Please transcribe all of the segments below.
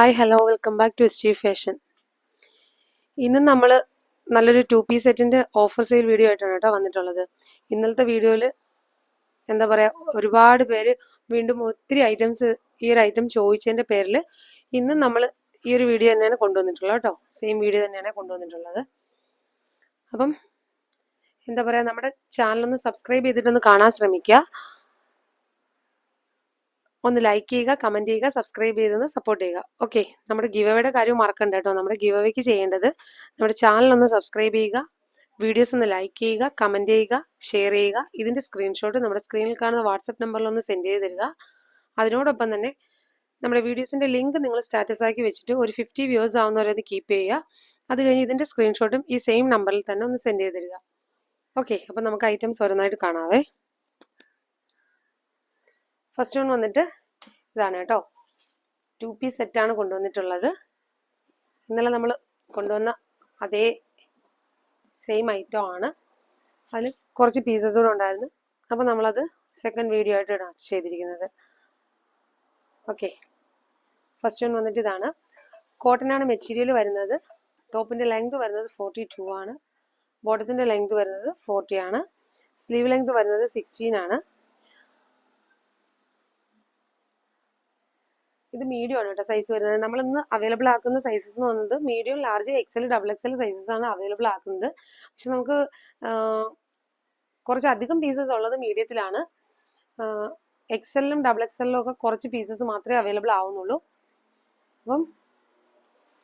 Hi hello welcome back to Steve Fashion. ഇന്ന് നമ്മൾ നല്ലൊരു ടു പീസ് സെറ്റിന്റെ ഓഫർ സെയിൽ വീഡിയോ ആയിട്ടാണ് കേട്ടോ വന്നിട്ടുള്ളത്. ഇന്നലത്തെ വീഡിയോയിൽ എന്താ പറയുക ഒരുപാട് പേര് വീണ്ടും ഒത്തിരി ഐറ്റംസ് ഈ ഒരു ഐറ്റം ചോദിച്ചതിന്റെ പേരിൽ ഇന്ന് നമ്മൾ ഈ ഒരു വീഡിയോ തന്നെയാണ് കൊണ്ടുവന്നിട്ടുള്ളത് കേട്ടോ. സെയിം വീഡിയോ തന്നെയാണ് കൊണ്ടുവന്നിട്ടുള്ളത്. അപ്പം എന്താ പറയുക നമ്മുടെ ചാനലൊന്ന് സബ്സ്ക്രൈബ് ചെയ്തിട്ടൊന്ന് കാണാൻ ശ്രമിക്കുക. ഒന്ന് ലൈക്ക് ചെയ്യുക കമന്റ് ചെയ്യുക സബ്സ്ക്രൈബ് ചെയ്ത് സപ്പോർട്ട് ചെയ്യുക. ഓക്കെ നമ്മുടെ ഗിവവേയുടെ കാര്യം മറക്കണ്ട കേട്ടോ. നമ്മുടെ ഗിവവേക്ക് ചെയ്യേണ്ടത് നമ്മുടെ ചാനൽ ഒന്ന് സബ്സ്ക്രൈബ് ചെയ്യുക വീഡിയോസ് ഒന്ന് ലൈക്ക് ചെയ്യുക കമന്റ് ചെയ്യുക ഷെയർ ചെയ്യുക. ഇതിന്റെ സ്ക്രീൻഷോട്ട് നമ്മുടെ സ്ക്രീനിൽ കാണുന്ന വാട്സപ്പ് നമ്പറിൽ ഒന്ന് സെൻഡ് ചെയ്ത് തരിക. അതിനോടൊപ്പം തന്നെ നമ്മുടെ വീഡിയോസിന്റെ ലിങ്ക് നിങ്ങൾ സ്റ്റാറ്റസ് ആക്കി വെച്ചിട്ട് ഒരു ഫിഫ്റ്റി വ്യൂസ് ആവുന്നവരെ ഒന്ന് കീപ്പ് ചെയ്യുക. അത് കഴിഞ്ഞ് ഇതിന്റെ സ്ക്രീൻഷോട്ടും ഈ സെയിം നമ്പറിൽ തന്നെ ഒന്ന് സെൻഡ് ചെയ്ത് തരിക. ഓക്കെ അപ്പം നമുക്ക് ഐറ്റംസ് ഓരോന്നായിട്ട് കാണാവേ. ഫസ്റ്റ് വൺ വന്നിട്ട് ഇതാണ് കേട്ടോ. ടു പീസ് സെറ്റാണ് കൊണ്ടുവന്നിട്ടുള്ളത്. ഇന്നലെ നമ്മൾ കൊണ്ടുവന്ന അതേ സെയിം ഐറ്റം ആണ്. അതിൽ കുറച്ച് പീസസ് കൂടെ ഉണ്ടായിരുന്നു. അപ്പോൾ നമ്മളത് സെക്കൻഡ് വീഡിയോ ആയിട്ട് ഇടാം ചെയ്തിരിക്കുന്നത്. ഓക്കെ ഫസ്റ്റ് വൺ വന്നിട്ട് ഇതാണ്. കോട്ടനാണ് മെറ്റീരിയൽ വരുന്നത്. ടോപ്പിന്റെ ലെങ്ത് വരുന്നത് ഫോർട്ടി ടു ആണ് ബോട്ടത്തിന്റെ ലെങ്ത് വരുന്നത് ഫോർട്ടി ആണ്. സ്ലീവ് ലെങ്ത് വരുന്നത് സിക്സ്റ്റീൻ ആണ്. ഇത് മീഡിയം ആണ് കേട്ടോ സൈസ് വരുന്നത്. നമ്മൾ ഇന്ന് അവൈലബിൾ ആക്കുന്ന സൈസസ് എന്ന് പറയുന്നത് medium large XL double XL sizes ആണ് അവൈലബിൾ ആക്കുന്നത്. പക്ഷെ നമുക്ക് കുറച്ച് അധികം പീസസ് ഉള്ളത് മീഡിയത്തിലാണ് എക്സലിലും ഡബിൾ എക്സലിലും ഒക്കെ കുറച്ച് പീസസ് മാത്രമേ അവൈലബിൾ ആവുന്നുള്ളൂ. അപ്പം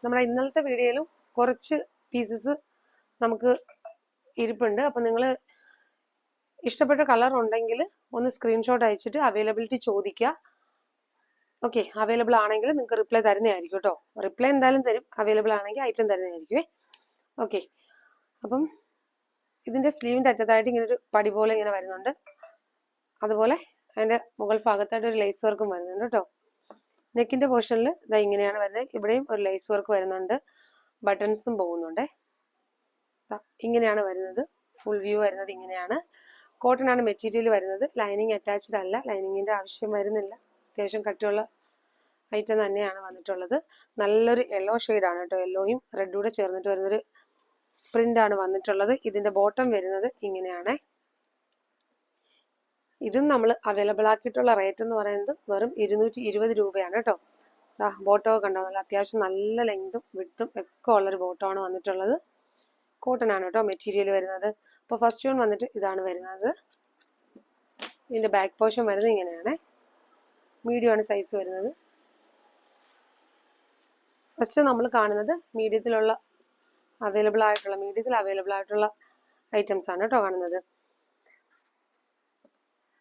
നമ്മുടെ ഇന്നലത്തെ വീഡിയോയിലും കുറച്ച് പീസസ് നമുക്ക് ഇരിപ്പുണ്ട്. അപ്പം നിങ്ങൾ ഇഷ്ടപ്പെട്ട കളർ ഉണ്ടെങ്കിൽ ഒന്ന് സ്ക്രീൻഷോട്ട് അയച്ചിട്ട് അവൈലബിലിറ്റി ചോദിക്കുക. ഓക്കെ അവൈലബിൾ ആണെങ്കിൽ നിങ്ങൾക്ക് റിപ്ലൈ തരുന്നതായിരിക്കും കേട്ടോ റിപ്ലൈ എന്തായാലും തരും അവൈലബിൾ ആണെങ്കിൽ ഐറ്റം തരുന്നതായിരിക്കുമേ ഓക്കെ അപ്പം ഇതിന്റെ സ്ലീവിന്റെ അറ്റത്തായിട്ട് ഇങ്ങനെ ഒരു പടി പോലെ ഇങ്ങനെ വരുന്നുണ്ട്. അതുപോലെ അതിന്റെ മുകൾ ഭാഗത്തായിട്ട് ഒരു ലേസ് വർക്കും വരുന്നുണ്ട് കേട്ടോ നെക്കിന്റെ പോർഷനിൽ ഇതാ ഇങ്ങനെയാണ് വരുന്നത്. ഇവിടെയും ഒരു ലേസ് വർക്ക് വരുന്നുണ്ട്. ബട്ടൺസും പോകുന്നുണ്ട്. ഇങ്ങനെയാണ് വരുന്നത്. ഫുൾ വ്യൂ വരുന്നത് ഇങ്ങനെയാണ്. കോട്ടൺ ആണ് മെറ്റീരിയൽ വരുന്നത്. ലൈനിങ് അറ്റാച്ച്ഡ് അല്ല. ലൈനിങ്ങിന്റെ ആവശ്യം വരുന്നില്ല. അത്യാവശ്യം കട്ടിയുള്ള ഐറ്റം തന്നെയാണ് വന്നിട്ടുള്ളത്. നല്ലൊരു യെല്ലോ ആണ് കേട്ടോ. യെല്ലോയും റെഡും കൂടെ ചേർന്നിട്ട് വരുന്നൊരു പ്രിന്റ് ആണ് വന്നിട്ടുള്ളത്. ഇതിന്റെ ബോട്ടം വരുന്നത് ഇങ്ങനെയാണ്. ഇതും നമ്മൾ അവൈലബിൾ ആക്കിയിട്ടുള്ള റേറ്റ് എന്ന് പറയുന്നത് വെറും ഇരുന്നൂറ്റി ഇരുപത് രൂപയാണ് കേട്ടോ. ബോട്ടോ കണ്ടോ? നല്ല അത്യാവശ്യം നല്ല ലെങ്തും വിട്ടും ഒക്കെ ഉള്ളൊരു ബോട്ടമാണ് വന്നിട്ടുള്ളത്. കോട്ടൺ ആണ് കേട്ടോ മെറ്റീരിയൽ വരുന്നത്. അപ്പോൾ ഫസ്റ്റ് യൂൺ വന്നിട്ട് ഇതാണ് വരുന്നത്. ഇതിന്റെ ബാക്ക് പോർഷൻ വരുന്നത് ഇങ്ങനെയാണ്. മീഡിയം ആണ് സൈസ് വരുന്നത്. ഫസ്റ്റ് നമ്മൾ കാണുന്നത് മീഡിയത്തിലുള്ള അവൈലബിൾ ആയിട്ടുള്ള മീഡിയത്തിൽ അവൈലബിൾ ആയിട്ടുള്ള ഐറ്റംസ് ആണ് കേട്ടോ കാണുന്നത്.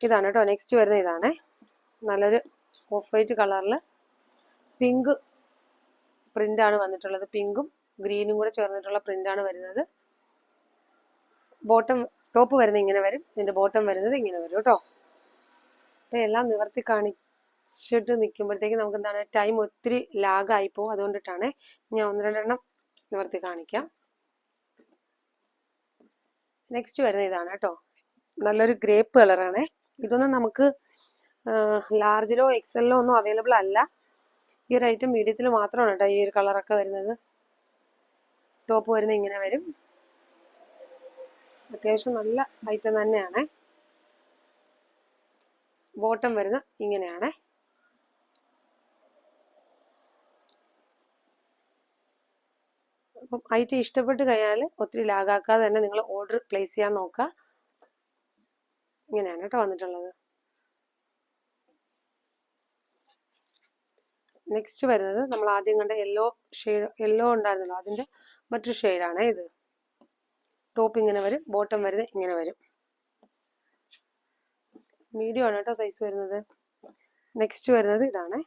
ഇതാണ് കേട്ടോ നെക്സ്റ്റ് വരുന്ന ഇതാണ്. നല്ലൊരു ഓഫ് വൈറ്റ് കളറിൽ പിങ്ക് പ്രിന്റ് ആണ് വന്നിട്ടുള്ളത്. പിങ്കും ഗ്രീനും കൂടെ ചേർന്നിട്ടുള്ള പ്രിന്റ് ആണ് വരുന്നത്. ബോട്ടം ടോപ്പ് വരുന്നത് ഇങ്ങനെ വരും. ഇതിന്റെ ബോട്ടം വരുന്നത് ഇങ്ങനെ വരും കേട്ടോ അപ്പം എല്ലാം നിവർത്തി കാണി വെച്ചിട്ട് നിൽക്കുമ്പോഴത്തേക്ക് നമുക്ക് എന്താണ് ടൈം ഒത്തിരി ലാഗായി പോകും അതുകൊണ്ടിട്ടാണ് ഞാൻ ഒന്ന് രണ്ടെണ്ണം നിവർത്തി കാണിക്കാം. നെക്സ്റ്റ് വരുന്ന ഇതാണ് കേട്ടോ. നല്ലൊരു ഗ്രേപ്പ് കളറാണ്. ഇതൊന്നും നമുക്ക് ലാർജിലോ എക്സലിലോ ഒന്നും അവൈലബിൾ അല്ല. ഈ ഒരു ഐറ്റം മീഡിയത്തിൽ മാത്രമാണ് കേട്ടോ ഈ ഒരു കളറൊക്കെ വരുന്നത്. ടോപ്പ് വരുന്ന ഇങ്ങനെ വരും. അത്യാവശ്യം നല്ല ഐറ്റം തന്നെയാണ്. ബോട്ടം വരുന്ന ഇങ്ങനെയാണ്. അപ്പം ഐറ്റം ഇഷ്ടപ്പെട്ട് കഴിഞ്ഞാൽ ഒത്തിരി ലാഗാക്കാതെ തന്നെ നിങ്ങൾ ഓർഡർ പ്ലേസ് ചെയ്യാൻ നോക്കുക ഇങ്ങനെയാണ് കേട്ടോ വന്നിട്ടുള്ളത്. നെക്സ്റ്റ് വരുന്നത് നമ്മൾ ആദ്യം കണ്ട യെല്ലോ ഷെയ്ഡ് യെല്ലോ ഉണ്ടായിരുന്നല്ലോ അതിന്റെ മറ്റൊരു ഷെയ്ഡാണ് ഇത്. ടോപ്പ് ഇങ്ങനെ വരും ബോട്ടം വരുന്നത് ഇങ്ങനെ വരും. മീഡിയം ആണ് കേട്ടോ സൈസ് വരുന്നത്. നെക്സ്റ്റ് വരുന്നത് ഇതാണ്.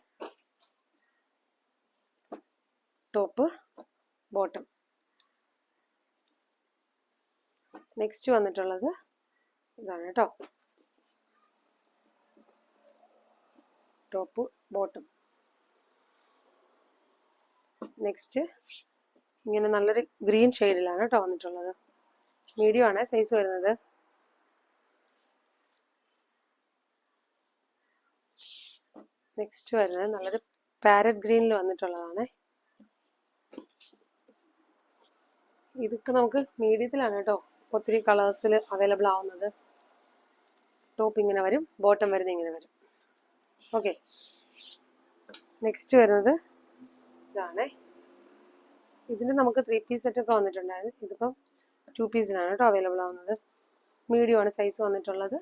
ടോപ്പ് ബോട്ടം നെക്സ്റ്റ് വന്നിട്ടുള്ളത് ഇതാണ് കേട്ടോ ടോപ്പ് ബോട്ടം നെക്സ്റ്റ് ഇങ്ങനെ നല്ലൊരു ഗ്രീൻ ഷെയ്ഡിലാണ് കേട്ടോ വന്നിട്ടുള്ളത്. മീഡിയം ആണ് സൈസ് വരുന്നത്. നെക്സ്റ്റ് വരുന്നത് നല്ലൊരു പാരറ്റ് ഗ്രീനിൽ വന്നിട്ടുള്ളതാണ്. ഇതൊക്കെ നമുക്ക് മീഡിയത്തിലാണ് കേട്ടോ. ഒത്തിരി കളേഴ്സിൽ അവൈലബിൾ ആവുന്നത്. ടോപ്പ് ഇങ്ങനെ വരും ബോട്ടം വരുന്നത് ഇങ്ങനെ വരും. ഓക്കെ നെക്സ്റ്റ് വരുന്നത് ഇതാണ്. ഇതിന് നമുക്ക് ത്രീ പീസ് സെറ്റൊക്കെ വന്നിട്ടുണ്ടായിരുന്നു. ഇതിപ്പം ടു പീസിനാണ് കേട്ടോ അവൈലബിൾ ആവുന്നത്. മീഡിയം ആണ് സൈസ് വന്നിട്ടുള്ളത്.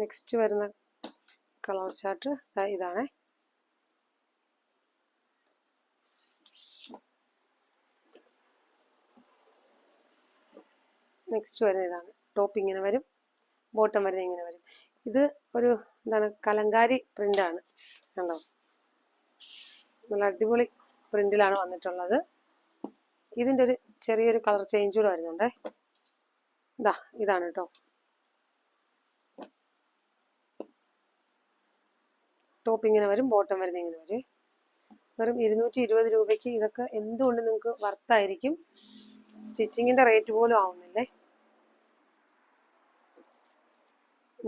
നെക്സ്റ്റ് വരുന്ന കളർ ചാർട്ട് ഇതാണ്. നെക്സ്റ്റ് വരുന്ന ഇതാണ് ടോപ്പ് ഇങ്ങനെ വരും. ബോട്ടം വരുന്നത് ഇങ്ങനെ വരും. ഇത് ഒരു എന്താണ് കലങ്കാരി പ്രിന്റാണ് കണ്ടോ? നല്ല അടിപൊളി പ്രിന്റിലാണ് വന്നിട്ടുള്ളത്. ഇതിന്റെ ഒരു ചെറിയൊരു കളർ ചേഞ്ച് കൂടെ വരുന്നുണ്ടേ. ഇതാ ഇതാണ് കേട്ടോ ടോപ്പ് ഇങ്ങനെ വരും ബോട്ടം വരുന്ന ഇങ്ങനെ വരും. വെറും ഇരുന്നൂറ്റി ഇരുപത് രൂപയ്ക്ക് ഇതൊക്കെ എന്തുകൊണ്ട് നിങ്ങൾക്ക് വർത്തായിരിക്കും സ്റ്റിച്ചിങ്ങിന്റെ റേറ്റ് പോലും ആവുന്നില്ലേ?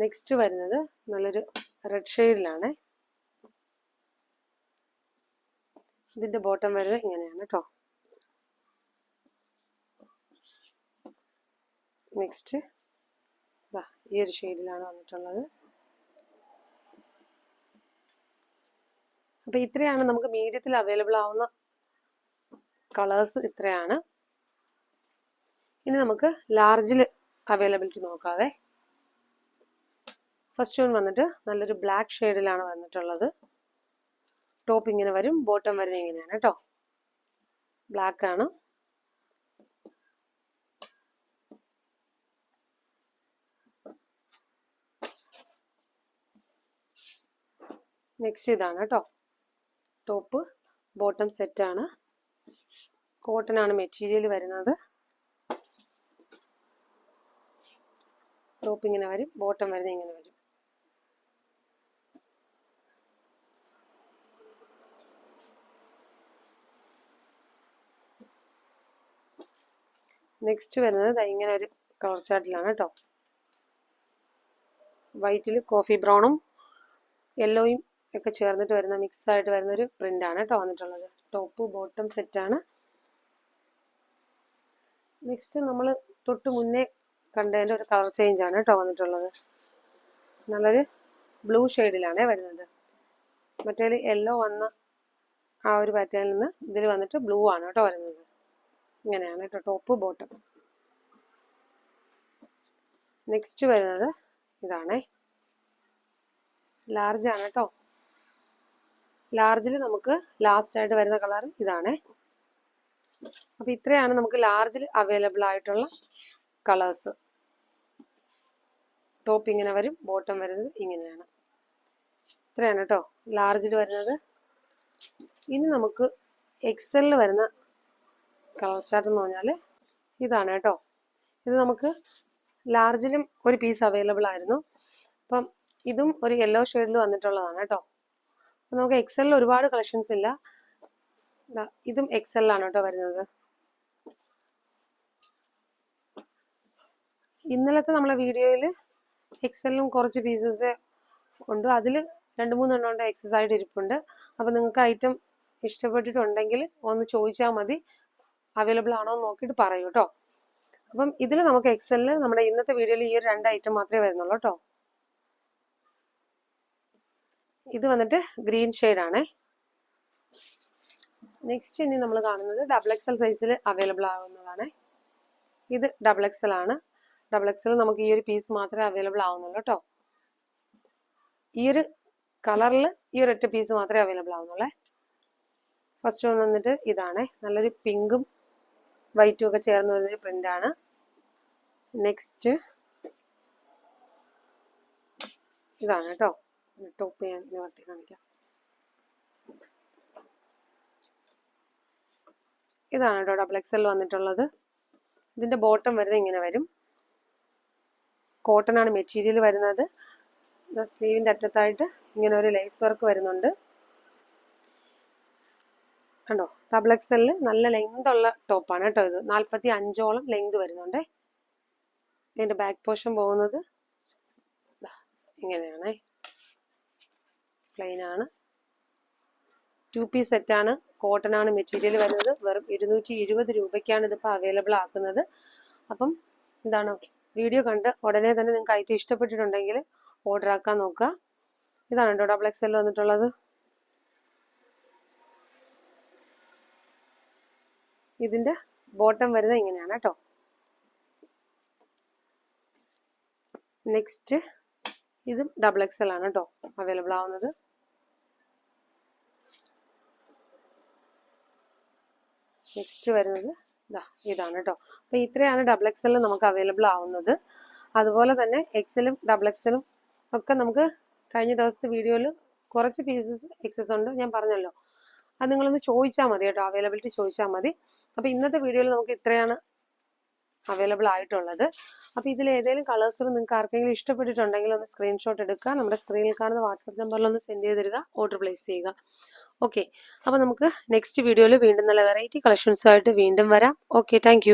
നെക്സ്റ്റ് വരുന്നത് നല്ലൊരു റെഡ് ഷെയ്ഡിലാണ് ഇതിന്റെ ബോട്ടം വരുന്നത് ഇങ്ങനെയാണ് കേട്ടോ നെക്സ്റ്റ് ഈ ഒരു ഷെയ്ഡിലാണ് വന്നിട്ടുള്ളത്. അപ്പൊ ഇത്രയാണ് നമുക്ക് മീഡിയത്തിൽ അവൈലബിൾ ആവുന്ന കളേഴ്സ് ഇത്രയാണ്. ഇനി നമുക്ക് ലാർജിൽ അവൈലബിലിറ്റി നോക്കാവേ. ഫസ്റ്റ് വൺ വന്നിട്ട് നല്ലൊരു ബ്ലാക്ക് ഷെയ്ഡിലാണ് വന്നിട്ടുള്ളത്. ടോപ്പ് ഇങ്ങനെ വരും ബോട്ടം വരുന്നത് ഇങ്ങനെയാണ് കേട്ടോ. ബ്ലാക്ക് ആണ്. നെക്സ്റ്റ് ഇതാണ് കേട്ടോ. ടോപ്പ് ബോട്ടം സെറ്റ് ആണ്. കോട്ടൺ ആണ് മെറ്റീരിയൽ വരുന്നത്. ടോപ്പ് ഇങ്ങനെ വരും ബോട്ടം വരുന്നത് ഇങ്ങനെ വരും. നെക്സ്റ്റ് വരുന്നത് ഇങ്ങനെ ഒരു കളർ ചാർട്ടിലാണ് കേട്ടോ വൈറ്റിൽ കോഫി ബ്രൗണും യെല്ലോയും ഒക്കെ ചേർന്നിട്ട് വരുന്ന മിക്സ് ആയിട്ട് വരുന്ന ഒരു പ്രിന്റ് ആണ് കേട്ടോ വന്നിട്ടുള്ളത്. ടോപ്പ് ബോട്ടം സെറ്റ് ആണ്. നെക്സ്റ്റ് നമ്മൾ തൊട്ട് മുന്നേ കണ്ടതിന്റെ ഒരു കളർ ചേഞ്ച് ആണ് കേട്ടോ വന്നിട്ടുള്ളത്. നല്ലൊരു ബ്ലൂ ഷെയ്ഡിലാണ് വരുന്നത്. മറ്റേ യെല്ലോ വന്ന ആ ഒരു പാറ്റേണിൽ നിന്ന് ഇതിൽ വന്നിട്ട് ബ്ലൂ ആണ് കേട്ടോ വരുന്നത്. ഇങ്ങനെയാണ് കേട്ടോ ടോപ്പ് ബോട്ടം നെക്സ്റ്റ് വരുന്നത് ഇതാണേ. ലാർജ് ആണ് കേട്ടോ. ലാർജിൽ നമുക്ക് ലാസ്റ്റ് ആയിട്ട് വരുന്ന കളർ ഇതാണേ. അപ്പൊ ഇത്രയാണ് നമുക്ക് ലാർജിൽ അവൈലബിൾ ആയിട്ടുള്ള കളേഴ്സ് ടോപ്പ് ഇങ്ങനെ വരും ബോട്ടം വരുന്നത് ഇങ്ങനെയാണ്. ഇത്രയാണ് കേട്ടോ. ലാർജിൽ വരുന്നത്. ഇനി നമുക്ക് എക്സലിൽ വരുന്ന കളർ ചാർട്ട് എന്ന് പറഞ്ഞാൽ ഇതാണ് കേട്ടോ. ഇത് നമുക്ക് ലാർജിലും ഒരു പീസ് അവൈലബിൾ ആയിരുന്നു. അപ്പം ഇതും ഒരു യെല്ലോ ഷെയ്ഡിൽ വന്നിട്ടുള്ളതാണ് കേട്ടോ. അപ്പം നമുക്ക് എക്സലിൽ ഒരുപാട് കളക്ഷൻസ് ഇല്ല. ഇതും എക്സലിലാണ് കേട്ടോ വരുന്നത്. ഇന്നലത്തെ നമ്മളെ വീഡിയോയിൽ എക്സലിലും കുറച്ച് പീസസ് ഉണ്ട്. അതിൽ രണ്ട് മൂന്നെണ്ണം ഉണ്ട് എക്സസൈഡ് ഇരിപ്പുണ്ട്. അപ്പം നിങ്ങൾക്ക് ഐറ്റം ഇഷ്ടപ്പെട്ടിട്ടുണ്ടെങ്കിൽ ഒന്ന് ചോദിച്ചാൽ മതി. അവൈലബിൾ ആണോ എന്ന് നോക്കിയിട്ട് പറയൂ കേട്ടോ അപ്പം ഇതിൽ നമുക്ക് എക്സലിൽ നമ്മുടെ ഇന്നത്തെ വീഡിയോയിൽ ഈ ഒരു രണ്ട് ഐറ്റം മാത്രമേ വരുന്നുള്ളൂ കേട്ടോ ഇത് വന്നിട്ട് ഗ്രീൻ ആണേ. നെക്സ്റ്റ് ഇനി നമ്മൾ കാണുന്നത് ഡബിൾ എക്സൽ സൈസിൽ അവൈലബിൾ ആവുന്നതാണ്. ഇത് ഡബിൾ എക്സൽ ആണ്. ഡബിൾ എക്സൽ നമുക്ക് ഈ ഒരു പീസ് മാത്രമേ അവൈലബിൾ ആവുന്നുള്ളൂ കേട്ടോ ഈ ഒരു കളറിൽ ഈ ഒരു ഒറ്റ പീസ് മാത്രമേ അവൈലബിൾ ആവുന്നുള്ളേ. ഫസ്റ്റ് വൺ വന്നിട്ട് ഇതാണ്. നല്ലൊരു പിങ്കും വൈറ്റും ഒക്കെ ചേർന്ന് വരുന്നൊരു പ്രിന്റ് ആണ്. നെക്സ്റ്റ് ഇതാണ് കേട്ടോ ടോപ്പ് ഞാൻ നിവർത്തി കാണിക്കാം. ഇതാണ് കേട്ടോ ഡബിൾ എക്സൽ വന്നിട്ടുള്ളത്. ഇതിന്റെ ബോട്ടം വരുന്നത് ഇങ്ങനെ വരും. കോട്ടൺ ആണ് മെറ്റീരിയൽ വരുന്നത്. സ്ലീവിന്റെ അറ്റത്തായിട്ട് ഇങ്ങനെ ഒരു ലേസ് വർക്ക് വരുന്നുണ്ട്. കണ്ടോ? ഡബിൾ എക്സലിൽ നല്ല ലെങ്ത് ഉള്ള ടോപ്പാണ് കേട്ടോ ഇത്. നാൽപ്പത്തി അഞ്ചോളം ലെങ്ത് വരുന്നുണ്ടേ. ഇതിന്റെ ബാക്ക് പോർഷൻ പോകുന്നത് ഇങ്ങനെയാണേ. പ്ലെയിൻ ആണ്. ടു പീസ് സെറ്റാണ് കോട്ടൺ ആണ് മെറ്റീരിയൽ വരുന്നത്. വെറും ഇരുന്നൂറ്റി ഇരുപത് രൂപയ്ക്കാണ് ഇതിപ്പോൾ അവൈലബിൾ ആക്കുന്നത്. അപ്പം എന്താണ്? വീഡിയോ കണ്ട് ഉടനെ തന്നെ നിങ്ങൾക്ക് ഐറ്റം ഇഷ്ടപ്പെട്ടിട്ടുണ്ടെങ്കിൽ ഓർഡർ ആക്കാൻ നോക്കുക. ഇതാണ് കേട്ടോ ഡബിൾ എക്സ് എൽ വന്നിട്ടുള്ളത്. ഇതിന്റെ ബോട്ടം വരുന്നത് ഇങ്ങനെയാണ് കേട്ടോ നെക്സ്റ്റ് ഇതും ഡബിൾ എക്സ് എൽ ആണ് കേട്ടോ അവൈലബിൾ ആവുന്നത്. നെക്സ്റ്റ് വരുന്നത് ഇതാ ഇതാണ് കേട്ടോ അപ്പോൾ ഇത്രയാണ് ഡബിൾ എക്സ് എല്ലിൽ നമുക്ക് അവൈലബിൾ ആവുന്നത്. അതുപോലെ തന്നെ എക്സലും ഡബിൾ എക്സലും ഒക്കെ നമുക്ക് കഴിഞ്ഞ ദിവസത്തെ വീഡിയോയിൽ കുറച്ച് പീസസ് എക്സസ് ഉണ്ട് ഞാൻ പറഞ്ഞല്ലോ. അത് നിങ്ങളൊന്ന് ചോദിച്ചാൽ മതി കേട്ടോ അവൈലബിലിറ്റി ചോദിച്ചാൽ മതി. അപ്പോൾ ഇന്നത്തെ വീഡിയോയിൽ നമുക്ക് ഇത്രയാണ് അവൈലബിൾ ആയിട്ടുള്ളത്. അപ്പോൾ ഇതിൽ ഏതെങ്കിലും കളേഴ്സിൽ നിങ്ങൾക്ക് ആർക്കെങ്കിലും ഇഷ്ടപ്പെട്ടിട്ടുണ്ടെങ്കിൽ ഒന്ന് സ്ക്രീൻഷോട്ട് എടുക്കുക. നമ്മുടെ സ്ക്രീനിൽ കാണുന്ന വാട്സപ്പ് നമ്പറിൽ ഒന്ന് സെൻഡ് ചെയ്ത് തരിക. ഓർഡർ പ്ലേസ് ചെയ്യുക. ഓക്കെ അപ്പോൾ നമുക്ക് നെക്സ്റ്റ് വീഡിയോയിൽ വീണ്ടും നല്ല വെറൈറ്റി കളക്ഷൻസുമായിട്ട് വീണ്ടും വരാം. Okay thank